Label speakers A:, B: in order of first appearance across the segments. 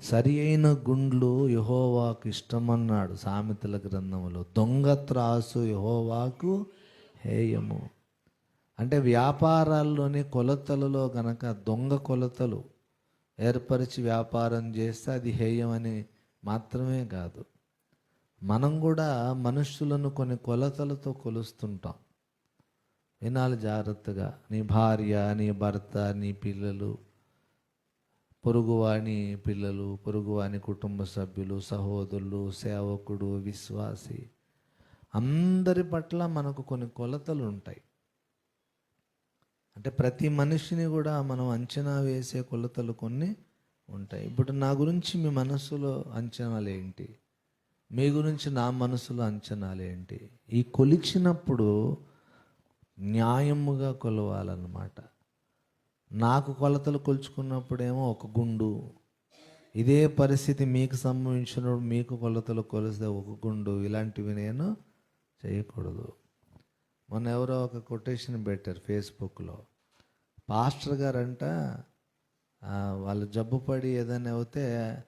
A: సరి అయిన గుండ్లు యహోవాకు ఇష్టమన్నాడు. సామెతల గ్రంథంలో దొంగ త్రాసు యహోవాకు హేయము. అంటే వ్యాపారాల్లోని కొలతలలో గనక దొంగ కొలతలు ఏర్పరిచి వ్యాపారం చేస్తే అది హేయమని మాత్రమే కాదు. మనం కూడా మనుషులను కొన్ని కొలతలతో కొలుస్తుంటాం. వినాలి జాగ్రత్తగా. నీ భార్య నీ భర్త నీ పిల్లలు పొరుగువాని పిల్లలు పొరుగువాని కుటుంబ సభ్యులు సహోదరులు సేవకుడు విశ్వాసి అందరి పట్ల మనకు కొన్ని కొలతలు ఉంటాయి అంటే ప్రతి మనిషిని కూడా మనం అంచనా వేసే కొలతలు కొన్ని ఉంటాయి. ఇప్పుడు నా గురించి మీ మనసులో అంచనాలు ఏంటి? మీ గురించి నా మనసులో అంచనాలు ఏంటి? ఈ కొలిచినప్పుడు న్యాయముగా కొలవాలన్నమాట. నాకు కొలతలు కొలుచుకున్నప్పుడేమో ఒక గుండు. ఇదే పరిస్థితి మీకు సంభవించినప్పుడు మీకు కొలతలు కొలిస్తే ఒక గుండు. ఇలాంటివి నేను చేయకూడదు. మొన్న ఎవరో ఒక కొటేషన్ పెట్టారు ఫేస్బుక్లో. పాస్టర్ గారంట వాళ్ళు జబ్బు పడి ఏదైనా అవుతే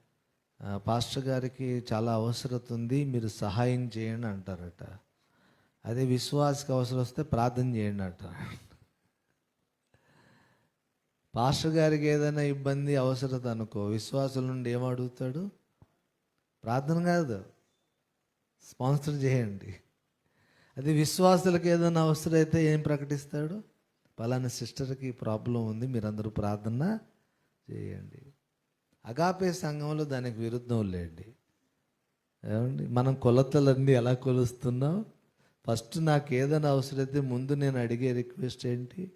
A: పాస్టర్ గారికి చాలా అవసరత ఉంది మీరు సహాయం చేయండి అంటారట. అదే విశ్వాసకి అవసరం వస్తే ప్రార్థన చేయండి అంటారు. పాస్టర్ గారికి ఏదైనా ఇబ్బంది అవసరత అనుకో విశ్వాసుల నుండి ఏమడుగుతాడు ప్రార్థన కాదు. స్పాన్సర్ చేయండి. అది విశ్వాసులకు ఏదైనా అవసరం అయితే ఏం ప్రకటిస్తాడు? పలానా సిస్టర్కి ప్రాబ్లం ఉంది మీరందరూ ప్రార్థన చేయండి. అగాపే సంఘంలో దానికి విరుద్ధం లేండి. ఏమండి? మనం కొలతలన్నీ ఎలా కొలుస్తున్నాం? ఫస్ట్ నాకు ఏదైనా అవసరమైతే ముందు నేను అడిగే రిక్వెస్ట్ ఏంటి?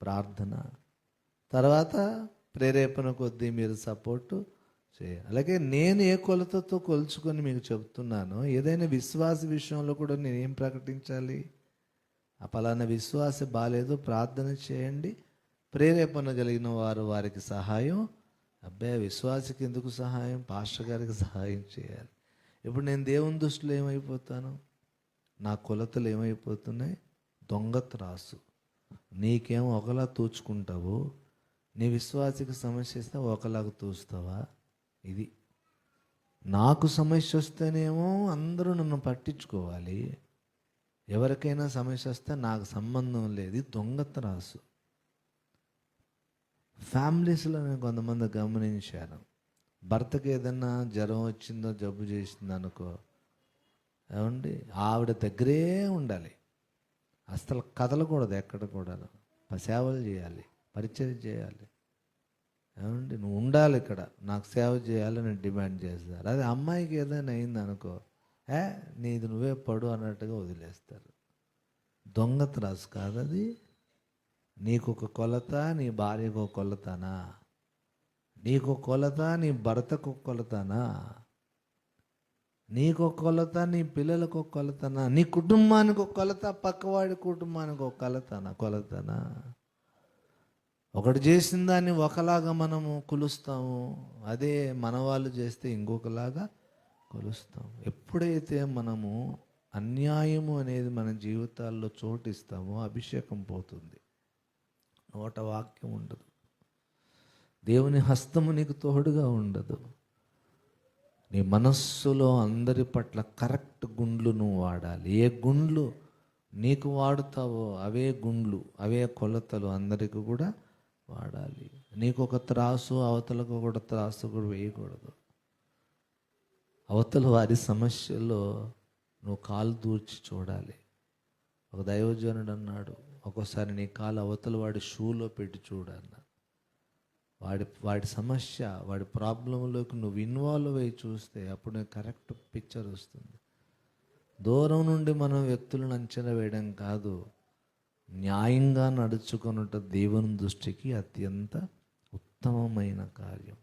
A: ప్రార్థన. తర్వాత ప్రేరేపణ కొద్దీ మీరు సపోర్టు చేయాలి అలాగే నేను ఏ కొలతతో కొలుచుకొని మీకు చెప్తున్నానో ఏదైనా విశ్వాస విషయంలో కూడా నేను ఏం ప్రకటించాలి? ఆ పలానా విశ్వాస బాగాలేదు ప్రార్థన చేయండి. ప్రేరేపణ కలిగిన వారు వారికి సహాయం. అబ్బాయి విశ్వాసకి ఎందుకు సహాయం? పాస్టర్ గారికి సహాయం చేయాలి. ఇప్పుడు నేను దేవుని దృష్టిలో ఏమైపోతాను? నా కొలతలు ఏమైపోతున్నాయి? దొంగ త్రాసు. నీకేం ఒకలా తూచుకుంటావు? నీ విశ్వాసకి సమస్య వస్తే ఒకలాగా తూస్తావా? ఇది నాకు సమస్య వస్తేనేమో అందరూ నన్ను పట్టించుకోవాలి. ఎవరికైనా సమస్య వస్తే నాకు సంబంధం లేదు. దొంగత రాసు ఫ్యామిలీస్లో నేను కొంతమంది గమనించాను. భర్తకి ఏదన్నా జ్వరం వచ్చిందో జబ్బు చేసిందో అనుకో ఏమండి? ఆవిడ దగ్గరే ఉండాలి. అసలు కదలకూడదు ఎక్కడ కూడా సేవలు చేయాలి. పరిచయం చేయాలి. ఏమండి? నువ్వు ఉండాలి ఇక్కడ. నాకు సేవ చేయాలని డిమాండ్ చేస్తారు. అదే అమ్మాయికి ఏదైనా అయింది అనుకో ఏ నీది నువ్వే పడు అన్నట్టుగా వదిలేస్తారు. దొంగ త్రాసు కాదు అది. నీకు ఒక కొలత నీ భార్యకు ఒక కొలతనా? నీకు ఒక కొలత నీ భర్తకు ఒక కొలతనా? నీకు ఒక కొలత నీ పిల్లలకు ఒక కొలతనా? నీ కుటుంబానికి ఒక కొలత పక్కవాడి కుటుంబానికి ఒక కొలతనా? కొలతనా? ఒకటి చేసిన దాన్ని ఒకలాగా మనము కొలుస్తాము అదే మన వాళ్ళు చేస్తే ఇంకొకలాగా కొలుస్తాం. ఎప్పుడైతే మనము అన్యాయము అనేది మన జీవితాల్లో చోటిస్తామో అభిషేకం పోతుంది. నోట వాక్యం ఉండదు. దేవుని హస్తము నీకు తోడుగా ఉండదు. నీ మనస్సులో అందరి పట్ల కరెక్ట్ గుండ్లు నువ్వు వాడాలి. ఏ గుండ్లు నీకు వాడుతావో అవే గుండ్లు అవే కొలతలు అందరికీ కూడా వాడాలి. నీకు ఒక త్రాసు అవతలకు కూడా త్రాసు కూడా వేయకూడదు. అవతల వారి సమస్యల్లో నువ్వు కాలు దూర్చి చూడాలి. ఒక దైవజనుడు అన్నాడు ఒక్కోసారి నీ కాలు అవతల వాడి షూలో పెట్టి చూడన్న. వాడి వాడి సమస్య వాడి ప్రాబ్లంలోకి నువ్వు ఇన్వాల్వ్ అయ్యి చూస్తే అప్పుడు నీకు కరెక్ట్ పిక్చర్ వస్తుంది. దూరం నుండి మనం వ్యక్తులను అంచనా వేయడం కాదు. న్యాయంగా నడుచుకున్నట దేవుని దృష్టికి అత్యంత ఉత్తమమైన కార్యం.